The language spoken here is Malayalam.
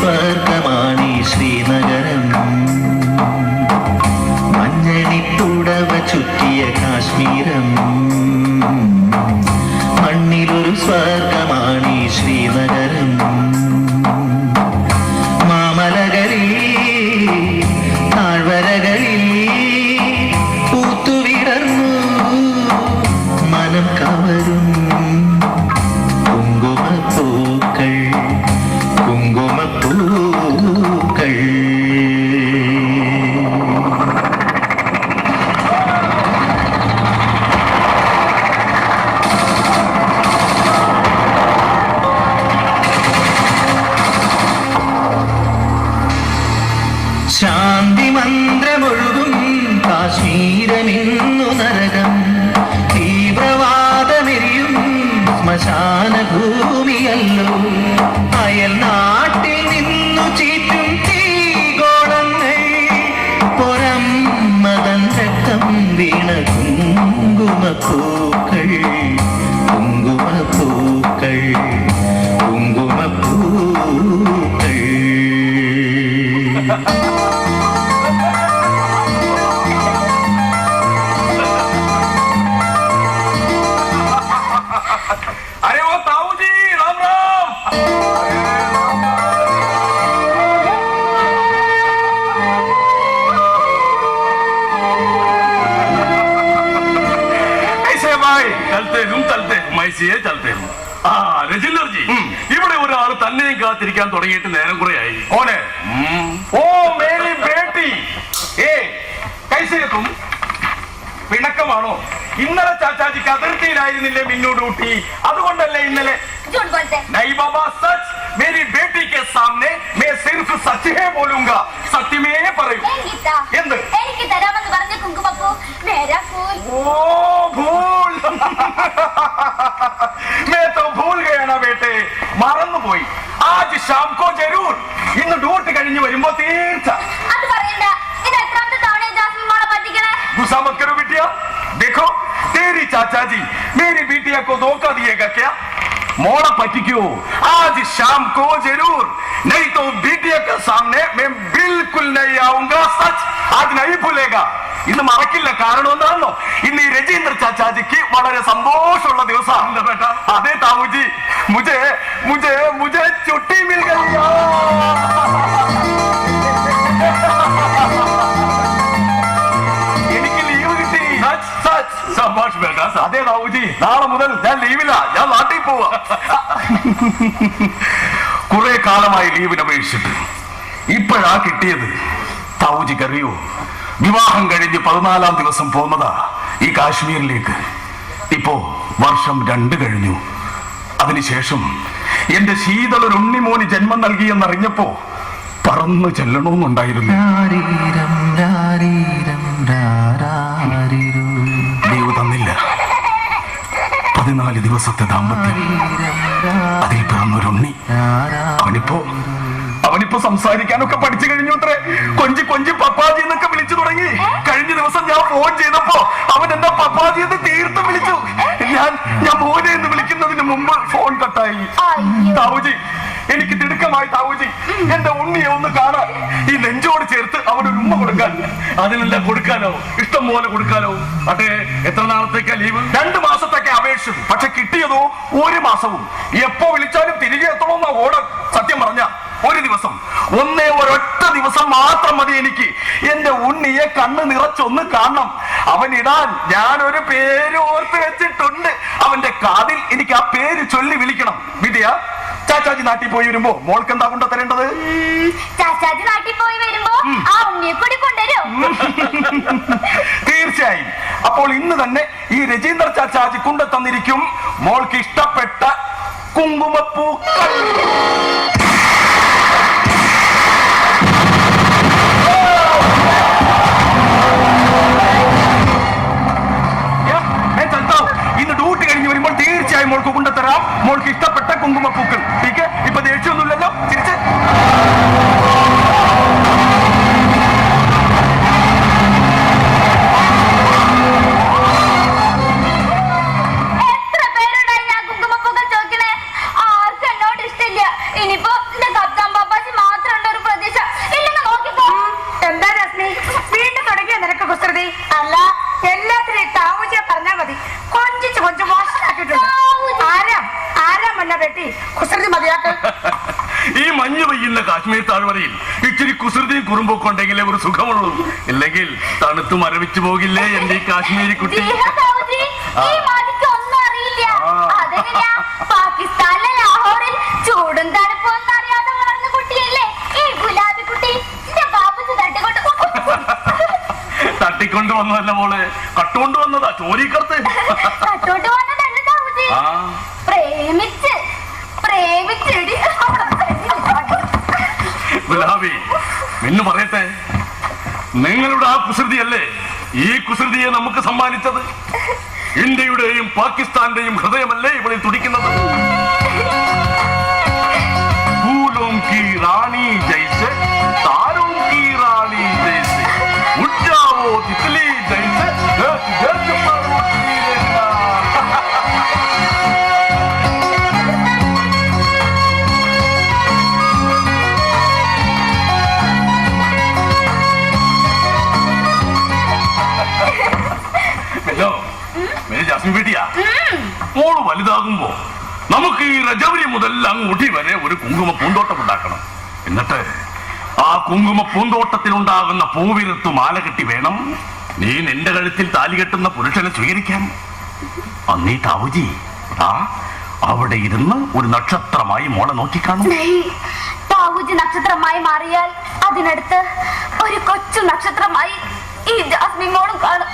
സ്വർഗമാണി ശ്രീനഗരം. മഞ്ഞണിപ്പുടവ ചുറ്റിയ കാശ്മീരം. മണ്ണിലൊരു സ്വർഗമാണി ശ്രീനഗരം. മാമലകളിൽ ശ്മശാന ഭൂമിയല്ലോ അയൽ നാട്ടിൽ നിന്നു ചീറ്റും തീഗോളങ്ങൾ പുറം മതം രക്തം വീണ കുങ്കുമപ്പൂക്കൾ भाई चलते हूँ चलते हूँ मैं इसी चलते हूँ ആ രജിന്ദർ ജി ഇവിടെ ഒരാൾ തന്നെയും കാത്തിരിക്കാൻ തുടങ്ങിയിട്ട് നേരം കുറെ ആയി ഓനെ ഓ മേരി ബേട്ടി ഏ കൈസേ തും പിണക്കമാണോ ഇന്നലെ ചാച്ചാജിക്ക് അതിർത്തിയിലായിരുന്നില്ലേ മിന്നു ഡ്യൂട്ടി അതുകൊണ്ടല്ലേ ഇന്നലെ झूठ बोलते हैं नहीं बाबा सच मेरी बेटी के सामने मैं सिर्फ सच ही बोलूंगा സത്യമേ പറയൂ ഏ ഗീത എന്ത്? എനിക്ക് തരാമെന്ന് പറഞ്ഞ കുങ്കുമപ്പൂ മേരാ ഫൂൽ ओ भूल मैं तो भूल गया ना बेटे മറന്നുപോയി ആജ് शाम को जरूर ഇന്ന് ഡ്യൂട്ടി കഴിഞ്ഞ് വരുമ്പോ തീർച്ച അത് പറയണ്ട ഇത് എത്രാമത്തെ തവണ ജാസ്മിൻ മോളെ പറ്റിക്കണേ गुस्सा मत करो बिटिया देखो तेरी चाचा जी मेरी बिटिया को धोखा दिएगा क्या मोड़ा पटिक्यो आज शाम को जरूर नहीं तो बिटिया के सामने मैं बिल्कुल नहीं आऊंगा सच आज नहीं भूलेगा ഇന്ന് മറക്കില്ല. കാരണം എന്താണല്ലോ ഇന്ന് ഈ രജീന്ദ്ര ചാച്ചാജിക്ക് വളരെ സന്തോഷമുള്ള ദിവസമാണ്. അതെ താവുജി മുജെ മുജെ മുജെ ചുട്ടി മിൽ ഗയിയാ. എനിക്ക് ലീവ് കിട്ടി. സഭാഷ് ബേട്ട അതെ ബാബുജി നാളെ മുതൽ ഞാൻ ലീവില്ല ഞാൻ നാട്ടിൽ പോവാ. കുറെ കാലമായി ലീവിന് അപേക്ഷിച്ചിട്ട്. ഇപ്പോഴാ കിട്ടിയത്? താവുജിക്ക് അറിയോ? വിവാഹം കഴിഞ്ഞ് പതിനാലാം ദിവസം പോന്നതാ ഈ കാശ്മീരിലേക്ക്. ഇപ്പോ വർഷം രണ്ട് കഴിഞ്ഞു. അതിനുശേഷം എന്റെ ശീതളൊരു ഉണ്ണിമോന് ജന്മം നൽകി നൽകിയെന്നറിഞ്ഞപ്പോ പറന്നു ചെല്ലണമെന്നുണ്ടായിരുന്നു. ലീവ് തന്നില്ല. പതിനാല് ദിവസത്തെ ദാമ്പത്യം. അതിൽ പിറന്നൊരുണ്ണി. അവനിപ്പോ അവനിപ്പോ സംസാരിക്കാനൊക്കെ പഠിച്ചു കഴിഞ്ഞു അത്രേ കൊഞ്ചി കൊഞ്ചി പപ്പാജി എന്നൊക്കെ വിളിച്ചു തുടങ്ങി കഴിഞ്ഞ ദിവസം ഞാൻ ഫോൺ ചെയ്തപ്പോ അവൻ എന്റെ പപ്പാജി എന്ന് തീർത്തും വിളിച്ചു. ഞാൻ ഞാൻ മോനെ എന്ന് വിളിക്കുന്നതിന് മുമ്പ് ഫോൺ കട്ടായി. താവുജി എനിക്ക് തിടുക്കമായി താവുജി. എന്റെ ഉണ്ണിയെ ഒന്ന് കാണാൻ. ഈ നെഞ്ചോട് ചേർത്ത് അവനൊരു ഒരു ഉമ്മ കൊടുക്കാൻ. അതിനെല്ലാം കൊടുക്കാനോ? ഇഷ്ടം പോലെ കൊടുക്കാനോ? അതെ എത്ര നാളത്തേക്കാ ലീവ്? രണ്ട് മാസത്തേക്ക് അപേക്ഷിച്ചു പക്ഷെ കിട്ടിയതോ ഒരു മാസവും. എപ്പോ വിളിച്ചാലും തിരികെ എത്തണമെന്ന ഓർഡർ സത്യം പറഞ്ഞ ഒരു ദിവസം. ഒന്നേ ഒരൊറ്റ ദിവസം മാത്രം മതി എനിക്ക്. എന്റെ ഉണ്ണിയെ കണ്ണ് നിറച്ചൊന്ന് കാണണം. അവൻ ഇടാൻ ഞാൻ ഒരു പേര് ഓർത്ത് വെച്ചിട്ടുണ്ട്. അവന്റെ കാതിൽ എനിക്ക് ആ പേര് ചൊല്ലി വിളിക്കണം. വിദ്യ ചാച്ചാജി നാട്ടിൽ പോയി വരുമ്പോ മോൾക്ക് എന്താ കൊണ്ടു തരേണ്ടത്? ചാച്ചാജി നാട്ടിൽ പോയി വരുമ്പോ ആ ഉണ്ണിയെ കൂടി കൊണ്ടുവരും. തീർച്ചയായും. അപ്പോൾ ഇന്ന് തന്നെ ഈ രജീന്ദ്ര ചാച്ചാജി കൊണ്ടു തന്നിരിക്കും മോൾക്ക് ഇഷ്ടപ്പെട്ട കുങ്കുമപ്പൂക്കൾ കൊണ്ടുതരാം മോൾക്ക് ഇഷ്ടപ്പെട്ട കുങ്കുമപ്പൂക്കൾ കാശ്മീർ താഴ്വരയിൽ ഇച്ചിരി കുസൃതിയും കുറുമ്പൊക്കെ ഉണ്ടെങ്കിലേ ഒരു സുഖമുള്ളൂ. ഇല്ലെങ്കിൽ തണുത്തു മരവിച്ചു പോകില്ലേ എന്റെ ഈ കാശ്മീരി കുട്ടി? തട്ടിക്കൊണ്ട് വന്നതല്ല മോളെ കട്ടുകൊണ്ട് വന്നതാ ചോരിക്കർത്ത് കട്ടുകൊണ്ട് വന്നതല്ല പ്രേമിച്ച് പ്രേമിച്ചെടി എന്ന് പറയട്ടെ നിങ്ങളുടെ ആ കുസൃതിയല്ലേ ഈ കുസൃതിയെ നമുക്ക് സമ്മാനിച്ചത്? ഇന്ത്യയുടെയും പാകിസ്ഥാന്റെയും ഹൃദയമല്ലേ ഇവളിൽ തുടിക്കുന്നത്? വലുതാകുമ്പോ നമുക്ക് ഈ രജവരി മുതൽ അങ്ങോട്ടി വരെ ഒരു കുങ്കുമ പൂന്തോട്ടം ഉണ്ടാക്കണം. എന്നിട്ട് ആ കുങ്കുമ പൂന്തോട്ടത്തിലുണ്ടാകുന്ന പൂവിരുത്ത് മാല കെട്ടി വേണം. നീ നിന്റെ കഴുത്തിൽ താലി കെട്ടുന്ന പുരുഷനെ സ്വീകരിക്കാൻ അന്നീ താവുജി അതാ അവിടെ ഇരുന്ന് ഒരു നക്ഷത്രമായി മോളെ നോക്കിക്കാണും. താവൂജി നക്ഷത്രമായി മാറിയാൽ അതിനടുത്ത് ഒരു കൊച്ചു നക്ഷത്രമായി ഈ ജാസ്മിൻ മോളും കാണും.